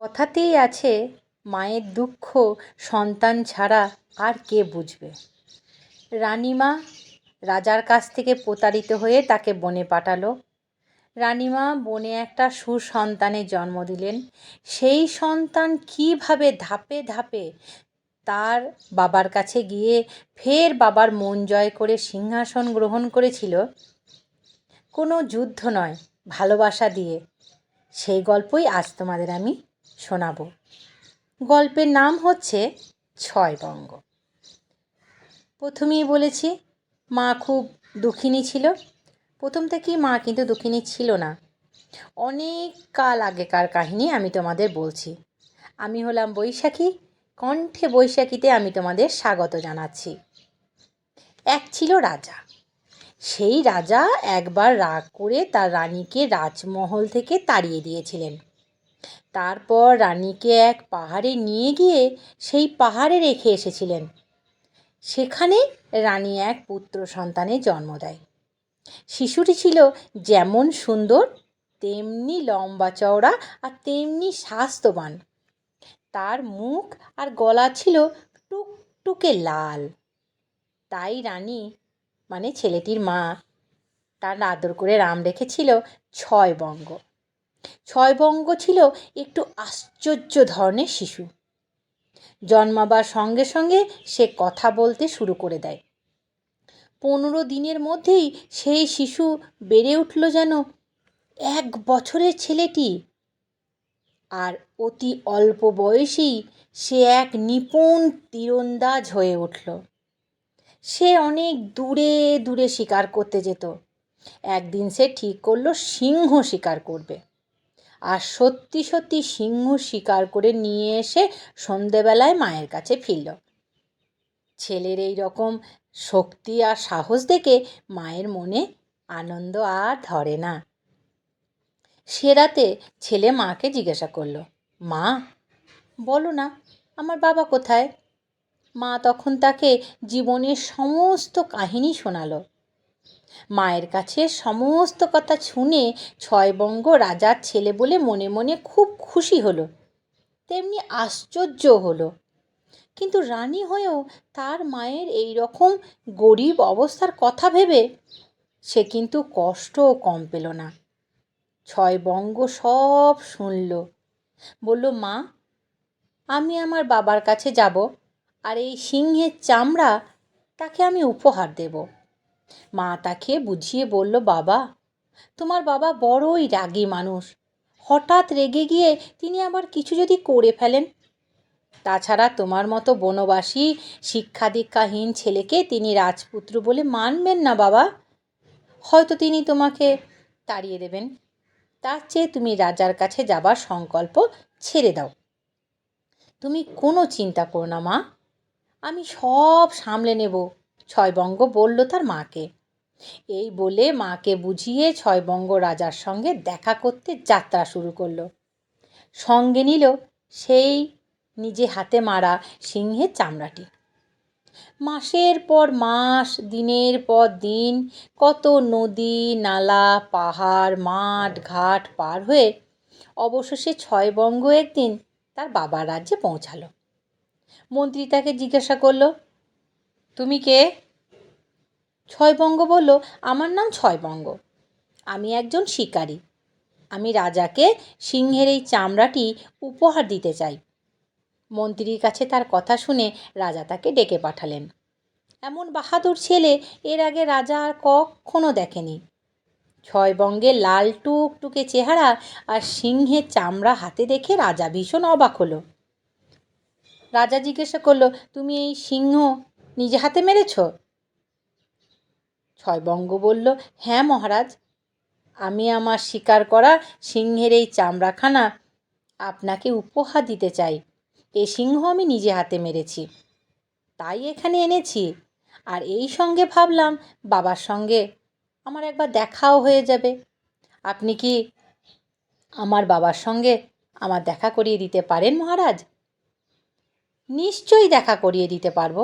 কথাতেই আছে, মায়ের দুঃখ সন্তান ছাড়া আর কে বুঝবে? রানিমা রাজার কাছ থেকে প্রতারিত হয়ে তাকে বনে পাঠালো। রানিমা বনে একটা সুসন্তানের জন্ম দিলেন। সেই সন্তান কীভাবে ধাপে ধাপে তার বাবার কাছে গিয়ে ফের বাবার মন জয় করে সিংহাসন গ্রহণ করেছিল, কোনো যুদ্ধ নয়, ভালোবাসা দিয়ে। সেই গল্পই আজ তোমাদের আমি শোনাবো। গল্পের নাম হচ্ছে ছয়বঙ্গ প্রথমেই বলেছি, মা খুব দুঃখিনী ছিল। প্রথম থেকেই মা কিন্তু দুঃখিনী ছিল না। অনেক কাল আগেকার কাহিনী আমি তোমাদের বলছি। আমি হলাম বৈশাখী, কণ্ঠে বৈশাখীতে আমি তোমাদের স্বাগত জানাচ্ছি। এক ছিল রাজা। সেই রাজা একবার রাগ করে তার রানীকে রাজমহল থেকে তাড়িয়ে দিয়েছিলেন। তারপর রানীকে এক পাহাড়ে নিয়ে গিয়ে সেই পাহাড়ে রেখে এসেছিলেন। সেখানে রানী এক পুত্র সন্তানের জন্ম দেয়। শিশুটি ছিল যেমন সুন্দর, তেমনি লম্বা চওড়া আর তেমনি স্বাস্থ্যবান। তার মুখ আর গলা ছিল টুকটুকে লাল। তাই রানী মানে ছেলেটির মা, তার আদর করে রাম রেখেছিল ছয় বঙ্গ। ছয় বঙ্গ ছিল একটু আশ্চর্য ধরনের শিশু। জন্মাবার সঙ্গে সঙ্গে সে কথা বলতে শুরু করে দেয়। পনেরো দিনের মধ্যেই সেই শিশু বেড়ে উঠল যেন এক বছরের ছেলেটি। আর অতি অল্প বয়সেই সে এক নিপুণ তীরন্দাজ হয়ে উঠল। সে অনেক দূরে দূরে শিকার করতে যেত। একদিন সে ঠিক করল সিংহ শিকার করবে। আর সত্যি সত্যি সিংহ শিকার করে নিয়ে এসে সন্ধেবেলায় মায়ের কাছে ফিরল। ছেলের এই রকম শক্তি আর সাহস দেখে মায়ের মনে আনন্দ আর ধরে না। সে রাতে ছেলে মাকে জিজ্ঞাসা করল, মা, বলো না, আমার বাবা কোথায়? মা তখন তাকে জীবনের সমস্ত কাহিনী শোনালো। মায়ের কাছে সমস্ত কথা শুনে ছয়বঙ্গ রাজার ছেলে বলে মনে মনে খুব খুশি হলো। তেমনি আশ্চর্য হলো। কিন্তু রানী হয়েও তার মায়ের এই রকম গরিব অবস্থার কথা ভেবে সে কিন্তু কষ্টও কম পেল না। ছয় বঙ্গ সব শুনল। বলল, মা, আমি আমার বাবার কাছে যাব, আর এই সিংহের চামড়া তাকে আমি উপহার দেব। মা তাকে বুঝিয়ে বলল, বাবা, তোমার বাবা বড়ই রাগী মানুষ। হঠাৎ রেগে গিয়ে তিনি আবার কিছু যদি করে ফেলেন? তাছাড়া তোমার মতো বনবাসী শিক্ষা দীক্ষাহীন ছেলেকে তিনি রাজপুত্র বলে মানবেন না, বাবা। হয়তো তিনি তোমাকে তাড়িয়ে দেবেন। তার চেয়ে তুমি রাজার কাছে যাবার সংকল্প ছেড়ে দাও। তুমি কোনো চিন্তা করো না, মা। আমি সব সামলে নেব। ছয়বঙ্গ বলল তার মাকে। এই বলে মাকে বুঝিয়ে ছয়বঙ্গ রাজার সঙ্গে দেখা করতে যাত্রা শুরু করল। সঙ্গে নিল সেই নিজে হাতে মারা সিংহের চামড়াটি। মাসের পর মাস, দিনের পর দিন, কত নদী, নালা, পাহাড়, মাঠ, ঘাট পার হয়ে অবশেষে ছয়বঙ্গ একদিন তার বাবার রাজ্যে পৌঁছালো। মন্ত্রী তাকে জিজ্ঞাসা করল তুমি কে? ছয়বঙ্গ বলল, আমার নাম ছয়বঙ্গ। আমি একজন শিকারী। আমি রাজাকে সিংহের এই চামড়াটি উপহার দিতে চাই। মন্ত্রীর কাছে তার কথা শুনে রাজা তাকে ডেকে পাঠালেন। এমন বাহাদুর ছেলে এর আগে রাজা আর কখনো দেখেনি। ছয় বঙ্গে লাল টুকটুকে চেহারা আর সিংহের চামড়া হাতে দেখে রাজা ভীষণ অবাক হলো। রাজা জিজ্ঞাসা করল, তুমি এই সিংহ নিজে হাতে মেরেছ? ছয়বঙ্গ বলল হ্যাঁ মহারাজ, আমি আমার শিকার করা সিংহের এই চামড়াখানা আপনাকে উপহার দিতে চাই। এ সিংহ আমি নিজে হাতে মেরেছি, তাই এখানে এনেছি। আর এই সঙ্গে ভাবলাম, বাবার সঙ্গে আমার একবার দেখাও হয়ে যাবে। আপনি কি আমার বাবার সঙ্গে আমার দেখা করিয়ে দিতে পারেন মহারাজ? নিশ্চয়ই দেখা করিয়ে দিতে পারব।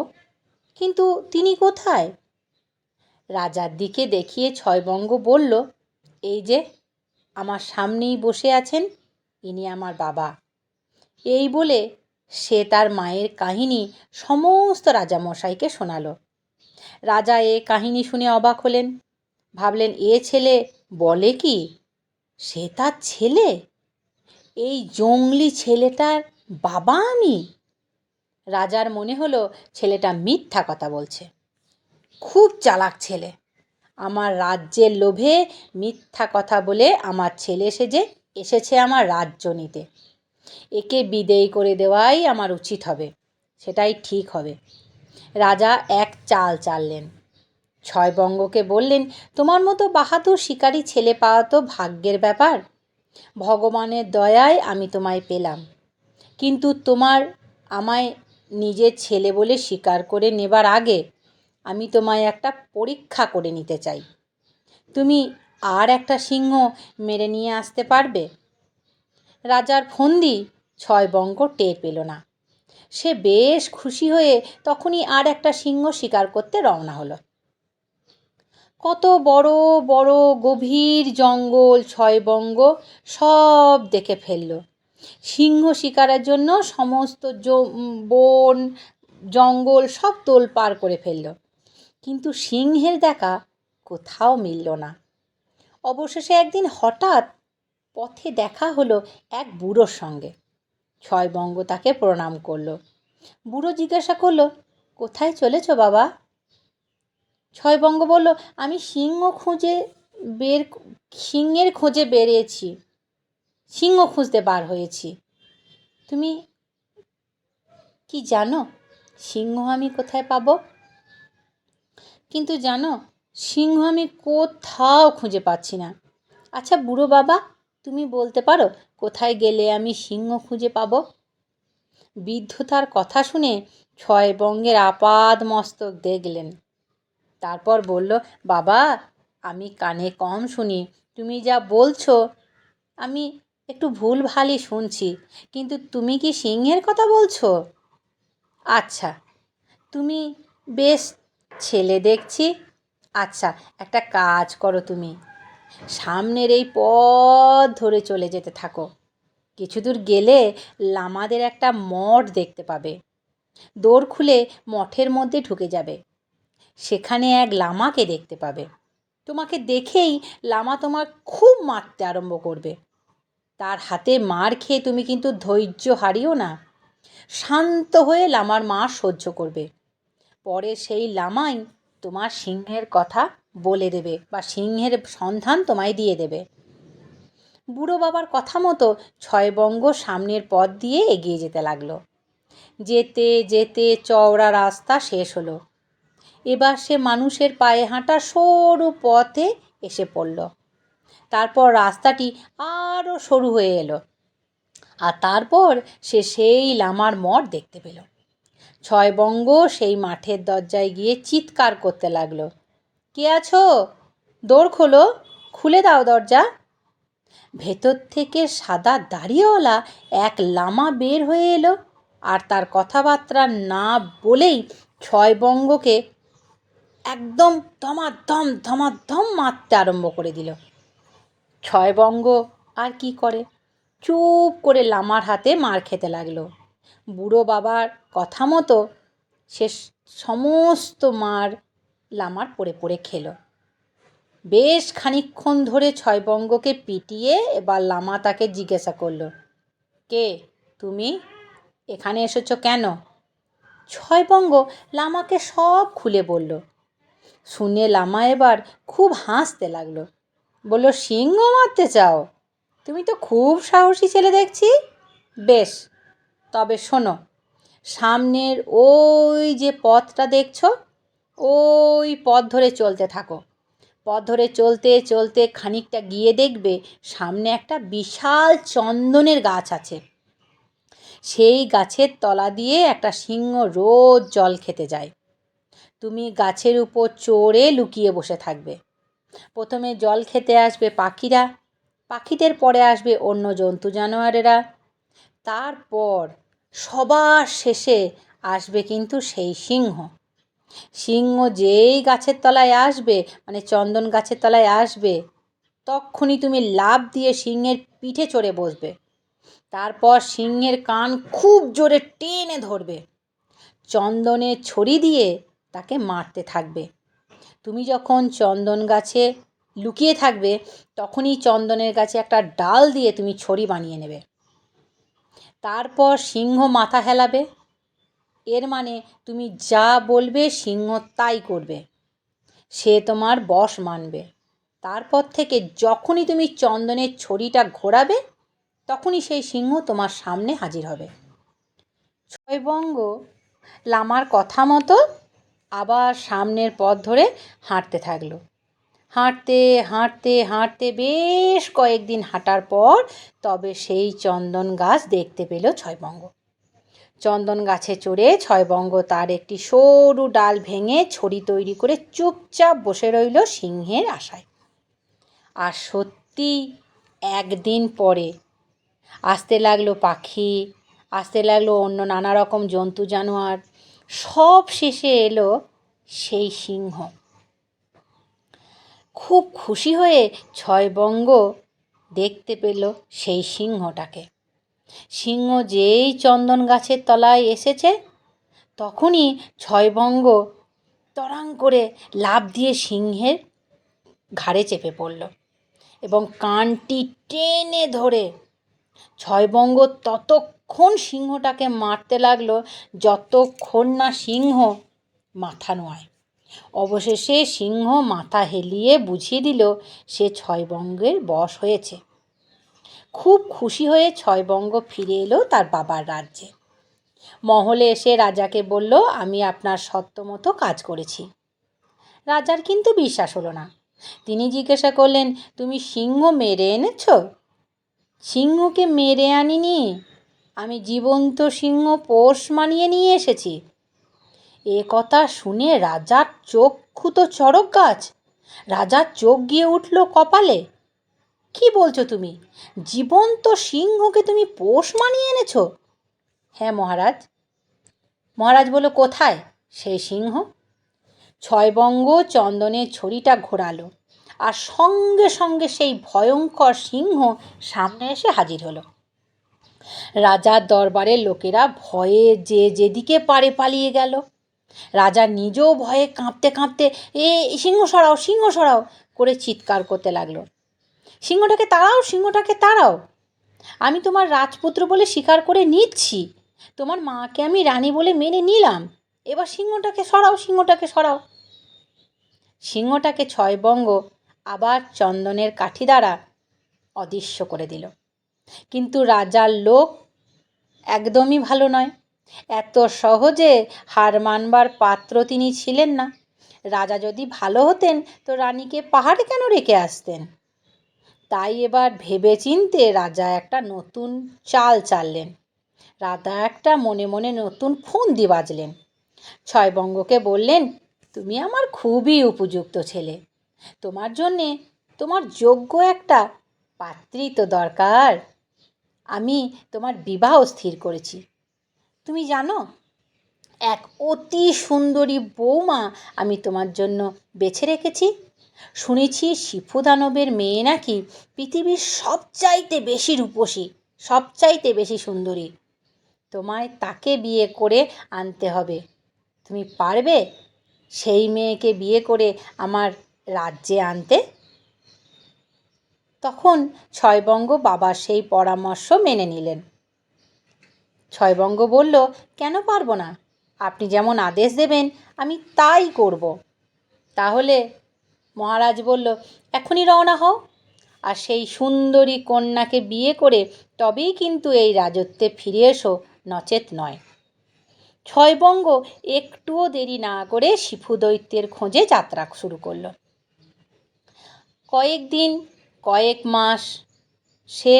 কিন্তু তিনি কোথায়? রাজার দিকে দেখিয়ে ছয়বঙ্গ বলল, এই যে, আমার সামনেই বসে আছেন ইনি আমার বাবা। এই বলে সে তার মায়ের কাহিনী সমস্ত রাজামশাইকে শোনালো। রাজা এ কাহিনী শুনে অবাক হলেন। ভাবলেন, এ ছেলে বলে কি? সে তার ছেলে? এই জংলি ছেলেটার বাবা আমি? রাজার মনে হলো ছেলেটা মিথ্যা কথা বলছে। খুব চালাক ছেলে। আমার রাজ্যের লোভে মিথ্যা কথা বলে আমার ছেলে সেজে এসেছে আমার রাজ্য নিতে। একে বিদেয় করে দেওয়াই আমার উচিত হবে, সেটাই ঠিক হবে। রাজা এক চাল চাললেন। ছয় বঙ্গকে বললেন, তোমার মতো বাহাদুর শিকারী ছেলে পাওয়া তো ভাগ্যের ব্যাপার। ভগবানের দয়ায় আমি তোমায় পেলাম। কিন্তু তোমার আমায় নিজের ছেলে বলে স্বীকার করে নেবার আগে আমি তোমায় একটা পরীক্ষা করে নিতে চাই। তুমি আর একটা সিংহ মেরে নিয়ে আসতে পারবে? রাজার ফন্দি ছয় বঙ্গ টের পেল না। সে বেশ খুশি হয়ে তখনই আর একটা সিংহ শিকার করতে রওনা হলো। কত বড় বড়, গভীর জঙ্গল ছয় বঙ্গ সব দেখে ফেলল। সিংহ শিকারের জন্য সমস্ত বন, জঙ্গল সব তোল পার করে ফেলল। কিন্তু সিংহের দেখা কোথাও মিলল না। অবশেষে একদিন হঠাৎ পথে দেখা হলো এক বুড়োর সঙ্গে। ছয়বঙ্গ তাকে প্রণাম করল। বুড়ো জিজ্ঞাসা করল, কোথায় চলেছ বাবা? ছয়বঙ্গ বলল, আমি সিংহ খুঁজে বের, সিংহের খোঁজে বেরিয়েছি। সিংহ খুঁজতে বার হয়েছি। তুমি কি জানো সিংহ আমি কোথায় পাবো? কিন্তু জানো সিংহ আমি কোথাও খুঁজে পাচ্ছি না। আচ্ছা বুড়ো বাবা, তুমি বলতে পারো কোথায় গেলে আমি সিংহ খুঁজে পাবো? বৃদ্ধ তার কথা শুনে ছয় বঙ্গের আপাদ মস্তক দেখলেন। তারপর বলল, বাবা, আমি কানে কম শুনি। তুমি যা বলছো, আমি একটু ভুল ভালই শুনছি, কিন্তু তুমি কি সিংহের কথা বলছো? আচ্ছা তুমি বেশ ছেলে দেখছি। আচ্ছা একটা কাজ করো তুমি। সামনের এই পথ ধরে চলে যেতে থাকো। কিছু দূর গেলে লামাদের একটা মঠ দেখতে পাবে। দৌড় খুলে মঠের মধ্যে ঢুকে যাবে। সেখানে এক লামাকে দেখতে পাবে। তোমাকে দেখেই লামা তোমার খুব মারতে আরম্ভ করবে। তার হাতে মার খেয়ে তুমি কিন্তু ধৈর্য হারিও না। শান্ত হয়ে লামার মা সহ্য করবে। পরে সেই লামাই তোমার সিংহের কথা বলে দেবে বা সিংহের সন্ধান তোমায় দিয়ে দেবে। বুড়ো বাবার কথা মতো ছয়বঙ্গ সামনের পথ দিয়ে এগিয়ে যেতে লাগল। যেতে যেতে চওড়া রাস্তা শেষ হলো। এবার সে মানুষের পায়ে হাঁটা সরু পথে এসে পড়ল। তারপর রাস্তাটি আরও সরু হয়ে এলো। আর তারপর সে সেই লামার মঠ দেখতে পেল। ছয় বঙ্গ সেই মাঠের দরজায় গিয়ে চিৎকার করতে লাগল। কে আছো? দৌড় খোলো, খুলে দাও দরজা। ভেতর থেকে সাদা দাড়িওয়ালা এক লামা বের হয়ে এলো আর তার কথাবার্তা না বলেই ছয় বঙ্গকে একদম ধমাধম ধমাধম মারতে আরম্ভ করে দিল। ছয়বঙ্গ, আর কি করে? চুপ করে লামার হাতে মার খেতে লাগল। বুড়ো বাবার কথা মতো সে সমস্ত মার লামার পড়ে পড়ে খেলো। বেশ খানিক্ষণ ধরে ছয়বঙ্গকে পিটিয়ে এবার লামা তাকে জিজ্ঞাসা করল, কে? তুমি? এখানে এসেছ কেন? ছয়বঙ্গ লামাকে সব খুলে বলল। শুনে লামা এবার খুব হাসতে লাগল। বলল, সিংহ মারতে চাও? তুমি তো খুব সাহসী ছেলে দেখছি। বেশ, তবে শোনো, সামনের ওই যে পথটা দেখছ, ওই পথ ধরে চলতে থাকো। পথ ধরে চলতে চলতে খানিকটা গিয়ে দেখবে সামনে একটা বিশাল চন্দনের গাছ আছে। সেই গাছের তলা দিয়ে একটা সিংহ রোজ জল খেতে যায়। তুমি গাছের উপর চড়ে লুকিয়ে বসে থাকবে। প্রথমে জল খেতে আসবে পাখিরা, পাখিদের পরে আসবে অন্য জন্তু জানোয়ারেরা। তারপর সবার শেষে আসবে কিন্তু সেই সিংহ। সিংহ যেই গাছের তলায় আসবে মানে চন্দন গাছের তলায় আসবে, তক্ষুনি তুমি লাভ দিয়ে সিংহের পিঠে চড়ে বসবে। তারপর সিংহের কান খুব জোরে টেনে ধরবে। চন্দনে ছড়ি দিয়ে তাকে মারতে থাকবে। তুমি যখন চন্দন গাছে লুকিয়ে থাকবে, তখনই চন্দনের গাছে একটা ডাল দিয়ে তুমি ছড়ি বানিয়ে নেবে। তারপর সিংহ মাথা হেলাবে। এর মানে তুমি যা বলবে সিংহ তাই করবে। সে তোমার বশ মানবে। তারপর থেকে যখনই তুমি চন্দনের ছড়িটা ঘোরাবে, তখনই সেই সিংহ তোমার সামনে হাজির হবে। ছয়বঙ্গ লামার কথা মতো আবার সামনের পথ ধরে হাঁটতে থাকল। হাঁটতে হাঁটতে হাঁটতে বেশ কয়েকদিন হাঁটার পর তবে সেই চন্দন গাছ দেখতে পেল ছয়বঙ্গ। চন্দন গাছে চড়ে ছয়বঙ্গ তার একটি সরু ডাল ভেঙে ছড়ি তৈরি করে চুপচাপ বসে রইল সিংহের আশায়। আর সত্যি একদিন পরে আসতে লাগল পাখি, আসতে লাগল অন্য নানা রকম জন্তু জানোয়ার সব শেষে এলো সেই সিংহ। খুব খুশি হয়ে ছয় বঙ্গ দেখতে পেল সেই সিংহটাকে। সিংহ যেই চন্দন গাছের তলায় এসেছে, তখনই ছয়বঙ্গ তরাং করে লাফ দিয়ে সিংহের ঘাড়ে চেপে পড়ল এবং কানটি টেনে ধরে ছয়বঙ্গ ততক্ষণ সিংহটাকে মারতে লাগল, যতক্ষণ না সিংহ মাথা নোয়ায়। অবশেষে সিংহ মাথা হেলিয়ে বুঝিয়ে দিল, সে ছয়বঙ্গের বশ হয়েছে। খুব খুশি হয়ে ছয়বঙ্গ ফিরে এলো তার বাবার রাজ্যে। মহলে এসে রাজাকে বলল, আমি আপনার সত্যমতো কাজ করেছি। রাজার কিন্তু বিশ্বাস হলো না। তিনি জিজ্ঞাসা করলেন, তুমি সিংহ মেরে এনেছ? সিংহকে মেরে আনিনি। আমি জীবন্ত সিংহ পোষ মানিয়ে নিয়ে এসেছি। এ কথা শুনে রাজার চক্ষু তো চড়ক গাছ। রাজার চোখ গিয়ে উঠল কপালে। কি বলছো তুমি? জীবন্ত সিংহকে তুমি পোষ মানিয়ে এনেছো? হ্যাঁ মহারাজ। মহারাজ বলল কোথায় সেই সিংহ? ছয়বঙ্গ চন্দনের ছড়িটা ঘোরালো। আর সঙ্গে সঙ্গে সেই ভয়ঙ্কর সিংহ সামনে এসে হাজির হলো। রাজার দরবারের লোকেরা ভয়ে যে যেদিকে পারে পালিয়ে গেল। রাজা নিজেও ভয়ে কাঁপতে কাঁপতে, এ, সিংহ সরাও সিংহ সরাও করে চিৎকার করতে লাগল। সিংহটাকে তাড়াও সিংহটাকে তাড়াও। আমি তোমার রাজপুত্র বলে স্বীকার করে নিচ্ছি। তোমার মাকে আমি রানী বলে মেনে নিলাম। এবার সিংহটাকে সরাও সিংহটাকে সরাও সিংহটাকে ছয় বঙ্গ আবার চন্দনের কাঠি দ্বারা অদৃশ্য করে দিল। কিন্তু রাজার লোক একদমই ভালো নয়। এত সহজে হার মানবার পাত্র তিনি ছিলেন না। রাজা যদি ভালো হতেন, তো রানীকে পাহাড়ে কেন রেখে আসতেন? তাই এবার ভেবে চিনতে রাজা একটা নতুন চাল চাললেন। রাজা একটা মনে মনে নতুন ফন্দি বাজলেন। ছয়বঙ্গকে বললেন, তুমি আমার খুবই উপযুক্ত ছেলে। তোমার জন্যে তোমার যোগ্য একটা পাত্রী তো দরকার। আমি তোমার বিবাহ স্থির করেছি। তুমি জানো, এক অতি সুন্দরী বৌমা আমি তোমার জন্য বেছে রেখেছি। শুনেছি শিফু দানবের মেয়ে নাকি পৃথিবীর সবচাইতে বেশি রূপসী, সবচাইতে বেশি সুন্দরী। তোমায় তাকে বিয়ে করে আনতে হবে। তুমি পারবে সেই মেয়েকে বিয়ে করে আমার রাজ্যে আনতে? তখন ছয়বঙ্গ বাবার সেই পরামর্শ মেনে নিলেন। ছয়বঙ্গ বলল, কেন পারব না? আপনি যেমন আদেশ দেবেন, আমি তাই করব। তাহলে মহারাজ বলল, এখনই রওনা হও। আর সেই সুন্দরী কন্যাকে বিয়ে করে তবেই কিন্তু এই রাজত্বে ফিরে এসো, নচেত নয়। ছয়বঙ্গ একটুও দেরি না করে শিফু দৈত্যের খোঁজে যাত্রা শুরু করল। কয়েকদিন কয়েক মাস সে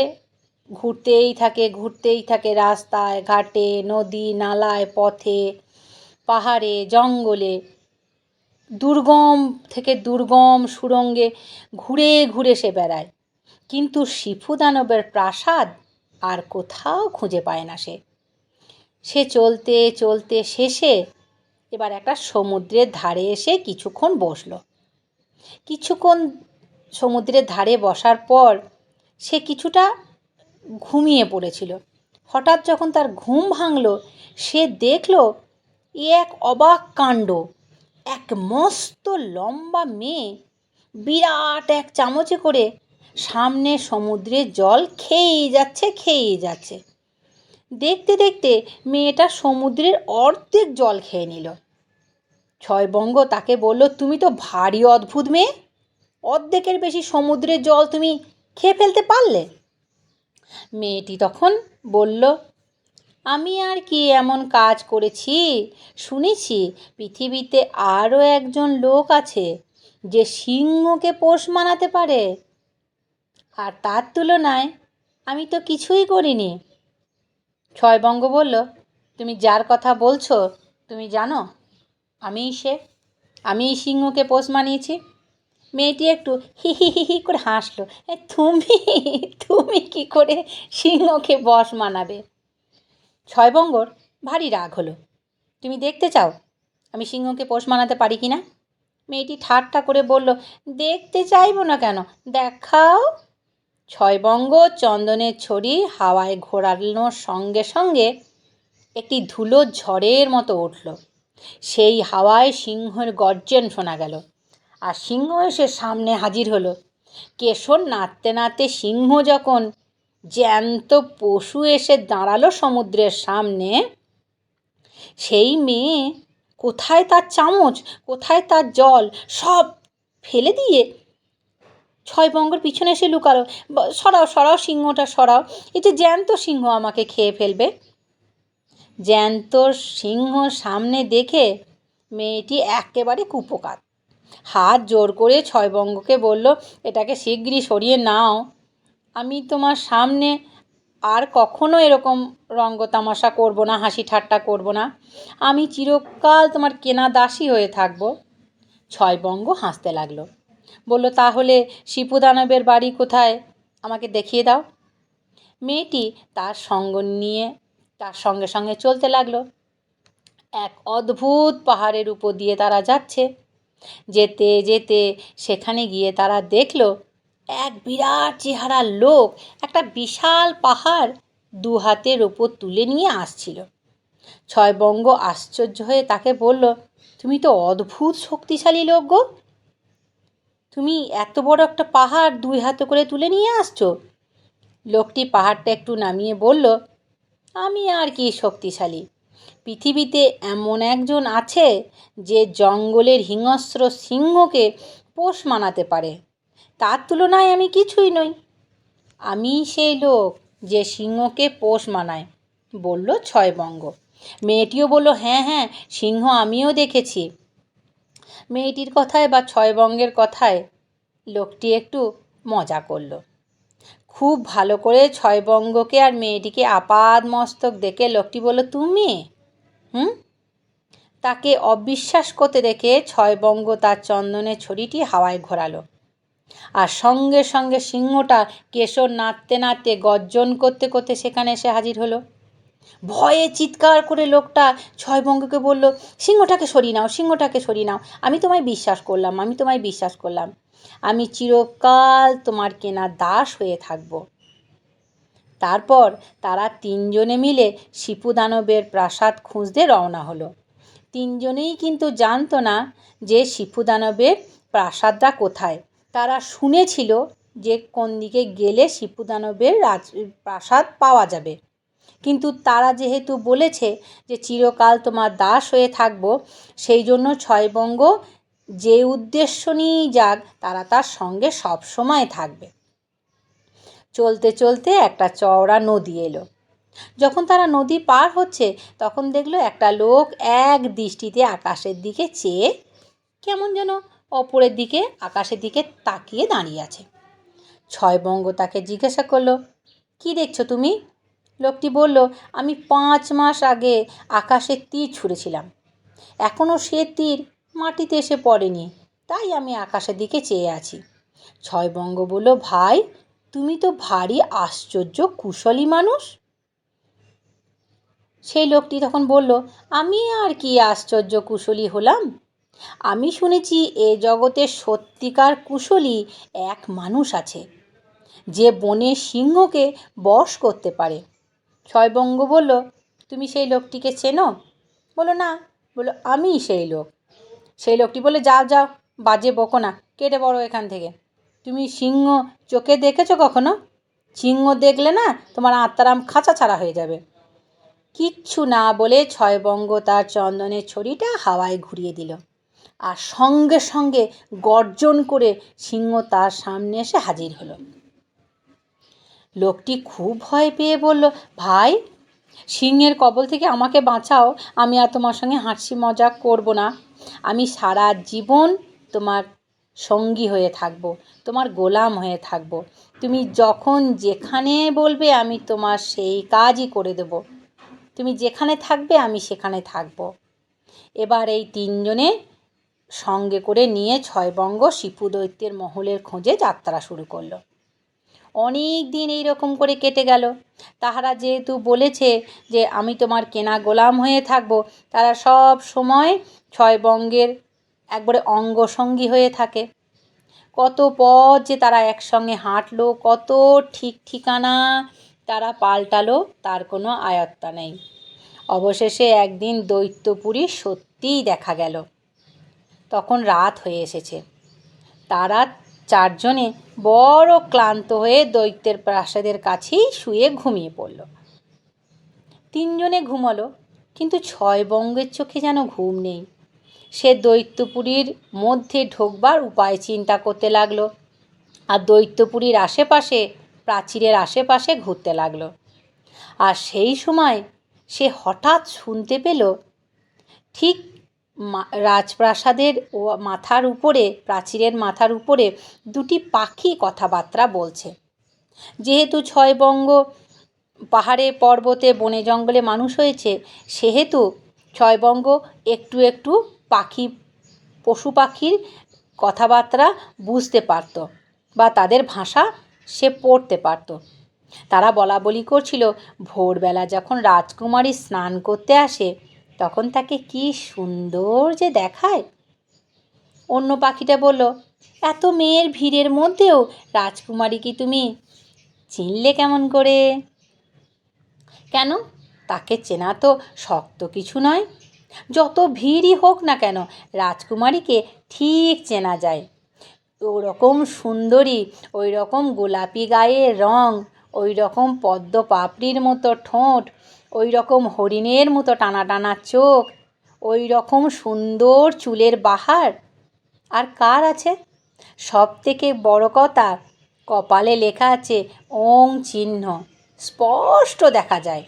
ঘুরতেই থাকে ঘুরতেই থাকে রাস্তায়, ঘাটে, নদী, নালায়, পথে, পাহাড়ে, জঙ্গলে, দুর্গম থেকে দুর্গম সুরঙ্গে ঘুরে ঘুরে সে বেড়ায়। কিন্তু শিফু দানবের প্রাসাদ আর কোথাও খুঁজে পায় না সে। সে চলতে চলতে শেষে এবার একটা সমুদ্রের ধারে এসে কিছুক্ষণ বসল। কিছুক্ষণ সমুদ্রের ধারে বসার পর সে কিছুটা ঘুমিয়ে পড়েছিল। হঠাৎ যখন তার ঘুম ভাঙল, সে দেখল এ এক অবাক কাণ্ড। এক মস্ত লম্বা মেয়ে বিরাট এক চামচে করে সামনে সমুদ্রের জল খেয়েই যাচ্ছে খেয়েই যাচ্ছে। দেখতে দেখতে মেয়েটা সমুদ্রের অর্ধেক জল খেয়ে নিল। ছয় বঙ্গ তাকে বলল, তুমি তো ভারী অদ্ভুত মেয়ে। অর্ধেকের বেশি সমুদ্রের জল তুমি খেয়ে ফেলতে পারলে? মেয়েটি তখন বলল, আমি আর কি এমন কাজ করেছি? শুনেছি পৃথিবীতে আরও একজন লোক আছে যে সিংহকে পোষ মানাতে পারে। আর তার তুলনায় আমি তো কিছুই করিনি। ছয়বঙ্গ বলল, তুমি যার কথা বলছো, তুমি জানো? আমিই সে, আমিই সিংহকে পোষ মানিয়েছি। মেয়েটি একটু হি হি হি হি করে হাসলো। "এ, তুমি তুমি কি করে সিংহকে বস মানাবে? ছয়বঙ্গর ভারী রাগ হলো। তুমি দেখতে চাও আমি সিংহকে পোষ মানাতে পারি কি না? মেয়েটি ঠাট্টা করে বলল দেখতে চাইব না কেন? দেখাও। ছয়বঙ্গ চন্দনের ছড়ি হাওয়ায় ঘোরানোর সঙ্গে সঙ্গে একটি ধুলো ঝড়ের মতো উঠল। সেই হাওয়ায় সিংহের গর্জন শোনা গেল। আর সিংহ এসে সামনে হাজির হলো। কেশর নাড়তে নাড়তে সিংহ যখন জ্যান্ত পশু এসে দাঁড়াল সমুদ্রের সামনে, সেই মেয়ে কোথায় তার চামচ, কোথায় তার জল, সব ফেলে দিয়ে ছয় বঙ্গর পিছনে এসে লুকালো। সরাও সরাও সিংহটা, সরাও। এই যে জ্যান্ত সিংহ আমাকে খেয়ে ফেলবে। জ্যান্ত সিংহ সামনে দেখে মেয়েটি একেবারে কুপোকাত। হাত জোর করে ছয়বঙ্গকে বলল, এটাকে শিগগিরই সরিয়ে নাও। আমি তোমার সামনে আর কখনো এরকম রঙ্গ তামাশা করব না, হাসি ঠাট্টা করব না। আমি চিরকাল তোমার কেনা দাসী হয়ে থাকব ছয়বঙ্গ হাসতে লাগল। বলল, তাহলে শিপু দানবের বাড়ি কোথায়? আমাকে দেখিয়ে দাও মেয়েটি তার সঙ্গ নিয়ে তার সঙ্গে সঙ্গে চলতে লাগল। এক অদ্ভুত পাহাড়ের উপর দিয়ে তারা যাচ্ছে। যেতে যেতে সেখানে গিয়ে তারা দেখল এক বিরাট চেহারার লোক একটা বিশাল পাহাড় দু হাতের ওপর তুলে নিয়ে আসছিল। ছয়বঙ্গ আশ্চর্য হয়ে তাকে বলল, তুমি তো অদ্ভুত শক্তিশালী লোক গো। তুমি এত বড় একটা পাহাড় দুই হাতে করে তুলে নিয়ে আসছো? লোকটি পাহাড়টা একটু নামিয়ে বলল, আমি আর কি শক্তিশালী। পৃথিবীতে এমন একজন আছে যে জঙ্গলের হিংস্র সিংহকে পোষ মানাতে পারে। তার তুলনায় আমি কিছুই নই। আমি সেই লোক যে সিংহকে পোষ মানায়, বলল ছয়বঙ্গ। মেয়েটিও বলল হ্যাঁ হ্যাঁ সিংহ আমিও দেখেছি। মেয়েটির কথায় বা ছয়বঙ্গের কথায় লোকটি একটু মজা করল। খুব ভালো করে ছয়বঙ্গকে আর মেয়েটিকে আপাদ মস্তক দেখে লোকটি বলল, তুমি? হুম? তাকে অবিশ্বাস করতে দেখে ছয়বঙ্গ তার চন্দনের ছড়িটি হাওয়ায় ঘোরালো। আর সঙ্গে সঙ্গে সিংহটা কেশর নাড়তে নাড়তে গর্জন করতে করতে সেখানে এসে হাজির হলো। ভয়ে চিৎকার করে লোকটা ছয়বঙ্গকে বলল, সিংহটাকে সরিয়ে নাও, সিংহটাকে সরিয়ে নাও। আমি তোমায় বিশ্বাস করলাম, আমি তোমায় বিশ্বাস করলাম। আমি চিরকাল তোমার কেনা দাস হয়ে থাকব। তারপর তারা তিনজনে মিলে শিপু দানবের প্রাসাদ খুঁজতে রওনা হলো। তিনজনেই কিন্তু জানতো না যে শিপু দানবের প্রাসাদটা কোথায়। তারা শুনেছিল যে কোন দিকে গেলে শিপু দানবের রাজ, প্রাসাদ পাওয়া যাবে। কিন্তু তারা যেহেতু বলেছে যে চিরকাল তোমার দাস হয়ে থাকব, সেই জন্য ছয়বঙ্গ যে উদ্দেশ্য নিয়েই যাক, তারা তার সঙ্গে সব সময় থাকবে। চলতে চলতে একটা চওড়া নদী এলো। যখন তারা নদী পার হচ্ছে, তখন দেখল একটা লোক এক দৃষ্টিতে আকাশের দিকে চেয়ে কেমন যেন অপরের দিকে, আকাশের দিকে তাকিয়ে দাঁড়িয়ে আছে। ছয়বঙ্গ তাকে জিজ্ঞাসা করল, কি দেখছ তুমি? লোকটি বলল, আমি পাঁচ মাস আগে আকাশের তীর ছুঁড়েছিলাম। এখনও সে তীর মাটিতে এসে পড়েনি, তাই আমি আকাশের দিকে চেয়ে আছি। ছয়বঙ্গ বলল, ভাই তুমি তো ভারী আশ্চর্য কুশলী মানুষ। সেই লোকটি তখন বলল, আমি আর কি আশ্চর্য কুশলী হলাম? আমি শুনেছি এ জগতে সত্যিকার কুশলী এক মানুষ আছে, যে বনে সিংহকে বশ করতে পারে। ছয়বঙ্গ বলল, তুমি সেই লোকটিকে চেনো? বলো না। বলো আমি সেই লোক। সেই লোকটি বলে যাও যাও, বাজে বকো না, কেটে পড়ো এখান থেকে। তুমি সিংহ চোখে দেখেছ কখনো? সিংহ দেখলে না তোমার আত্মারাম খাঁচা ছাড়া হয়ে যাবে। কিচ্ছু না বলে ছয়বঙ্গ তার চন্দনের ছড়িটা হাওয়ায় ঘুরিয়ে দিল। আর সঙ্গে সঙ্গে গর্জন করে সিংহ তার সামনে এসে হাজির হলো। লোকটি খুব ভয় পেয়ে বলল, ভাই, সিংহের কবল থেকে আমাকে বাঁচাও। আমি আর তোমার সঙ্গে হাসি মজা করব না। আমি সারা জীবন তোমার সঙ্গী হয়ে থাকব, তোমার গোলাম হয়ে থাকব। তুমি যখন যেখানে বলবে, আমি তোমার সেই কাজই করে দেব। তুমি যেখানে থাকবে, আমি সেখানে থাকব। এবার এই তিনজনে সঙ্গে করে নিয়ে ছয়বঙ্গ শিপু দৈত্যের মহলের খোঁজে যাত্রা শুরু করল। অনেক দিন এইরকম করে কেটে গেল। তাহারা যেহেতু বলেছে যে, আমি তোমার কেনা গোলাম হয়ে থাকব, তারা সব সময় ছয় বঙ্গের একবারে অঙ্গসঙ্গী হয়ে থাকে। কত পথ যে তারা একসঙ্গে হাঁটলো, কত ঠিক ঠিকানা তারা পাল্টালো, তার কোনো আয়ত্তা নেই। অবশেষে একদিন দৈত্যপুরী সত্যিই দেখা গেল। তখন রাত হয়ে এসেছে। তারা চারজনে বড় ক্লান্ত হয়ে দৈত্যের প্রাসাদের কাছেই শুয়ে ঘুমিয়ে পড়ল। তিনজনে ঘুমালো, কিন্তু ছয় বঙ্গের চোখে যেন ঘুম নেই। সে দৈত্যপুরীর মধ্যে ঢোকবার উপায় চিন্তা করতে লাগল আর দৈত্যপুরীর আশেপাশে, প্রাচীরের আশেপাশে ঘুরতে লাগল। আর সেই সময় সে হঠাৎ শুনতে পেল ঠিক রাজপ্রাসাদের ও মাথার উপরে, প্রাচীরের মাথার উপরে দুটি পাখি কথাবার্তা বলছে। যেহেতু ছয়বঙ্গ পাহাড়ে পর্বতে বনে জঙ্গলে মানুষ হয়েছে, সেহেতু ছয়বঙ্গ একটু একটু পাখি, পশু পাখির কথাবার্তা বুঝতে পারত বা তাদের ভাষা সে পড়তে পারত। তারা বলা বলি করছিল, ভোরবেলা যখন রাজকুমারী স্নান করতে আসে, তখন তাকে কি সুন্দর যে দেখায়। অন্য পাখিটা বলল, এত মেয়ের ভিড়ের মধ্যেও রাজকুমারী কি তুমি চিনলে কেমন করে? কেন? তাকে চেনা তো শক্ত কিছু নয়। যত ভিড়ই হোক না কেন, রাজকুমারীকে ঠিক চেনা যায়। ওরকম সুন্দরী ওই রকম গোলাপি গায়ের রং ওই রকম পদ্ম পাপড়ির মতো ঠোঁট ওই রকম হরিণের মতো টানা টানা চোখ ওই রকম সুন্দর চুলের বাহার। আর কার আছে? সব থেকে বড় কথা, কপালে লেখা আছে ওং চিহ্ন, স্পষ্ট দেখা যায়।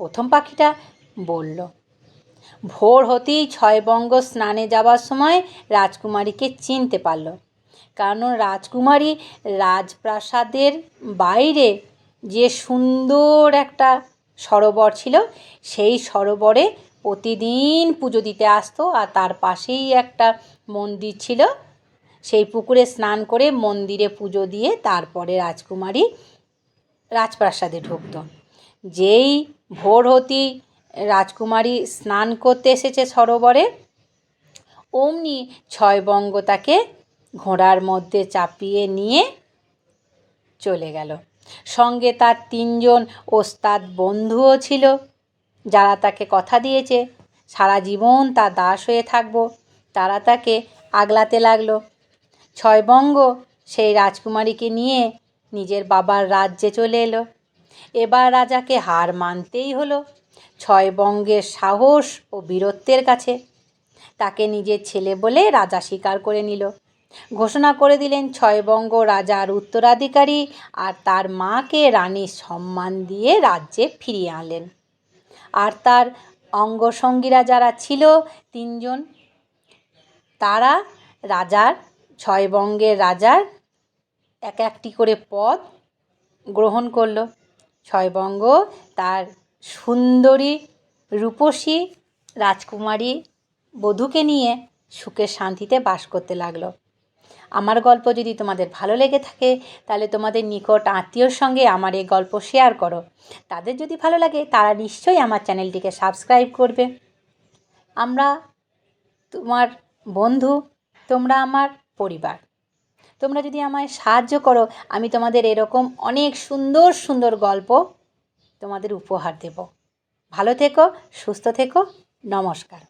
প্রথম পাখিটা বলল ভোর হতেই ছয়বঙ্গ স্নানে যাওয়ার সময় রাজকুমারীকে চিনতে পারল। কারণ রাজকুমারী রাজপ্রাসাদের বাইরে যে সুন্দর একটা সরোবর ছিল, সেই সরোবরে প্রতিদিন পুজো দিতে আসতো আর তার পাশেই একটা মন্দির ছিল। সেই পুকুরে স্নান করে মন্দিরে পুজো দিয়ে তারপরে রাজকুমারী রাজপ্রাসাদে ঢুকত। যেই ভোর হতেই রাজকুমারী স্নান করতে এসেছে সরোবরে। অমনি ছয়বঙ্গ তাকে ঘোড়ার মধ্যে চাপিয়ে নিয়ে চলে গেল। সঙ্গে তার তিনজন ওস্তাদ বন্ধুও ছিল, যারা তাকে কথা দিয়েছে। সারা জীবন তার দাস হয়ে থাকব, তারা তাকে আগলাতে লাগল। ছয়বঙ্গ সেই রাজকুমারীকে নিয়ে নিজের বাবার রাজ্যে চলে এলো। এবার রাজাকে হার মানতেই হলো। ছয়বঙ্গের সাহস ও বীরত্বের কাছে। তাকে নিজের ছেলে বলে রাজা স্বীকার করে নিল। ঘোষণা করে দিলেন ছয়বঙ্গ রাজার উত্তরাধিকারী আর তার মাকে রানীর সম্মান দিয়ে রাজ্যে ফিরিয়ে আনলেন। আর তার অঙ্গসঙ্গীরা যারা ছিল তিনজন, তারা রাজার ছয়বঙ্গের রাজার এক একটি করে পদ গ্রহণ করল। ছয়বঙ্গ তার সুন্দরী, রূপসী, রাজকুমারী বধূকে নিয়ে সুখে শান্তিতে বাস করতে লাগল। আমার গল্প যদি তোমাদের ভালো লেগে থাকে, তাহলে তোমাদের নিকট আত্মীয়র সঙ্গে আমার এই গল্প শেয়ার করো। তাদের যদি ভালো লাগে, তারা নিশ্চয়ই আমার চ্যানেলটিকে সাবস্ক্রাইব করবে। আমরা তোমার বন্ধু, তোমরা আমার পরিবার। তোমরা যদি আমায় সাহায্য করো, আমি তোমাদের এরকম অনেক সুন্দর সুন্দর গল্প তোমাদের উপহার দেব। ভালো থেকো সুস্থ থেকো নমস্কার।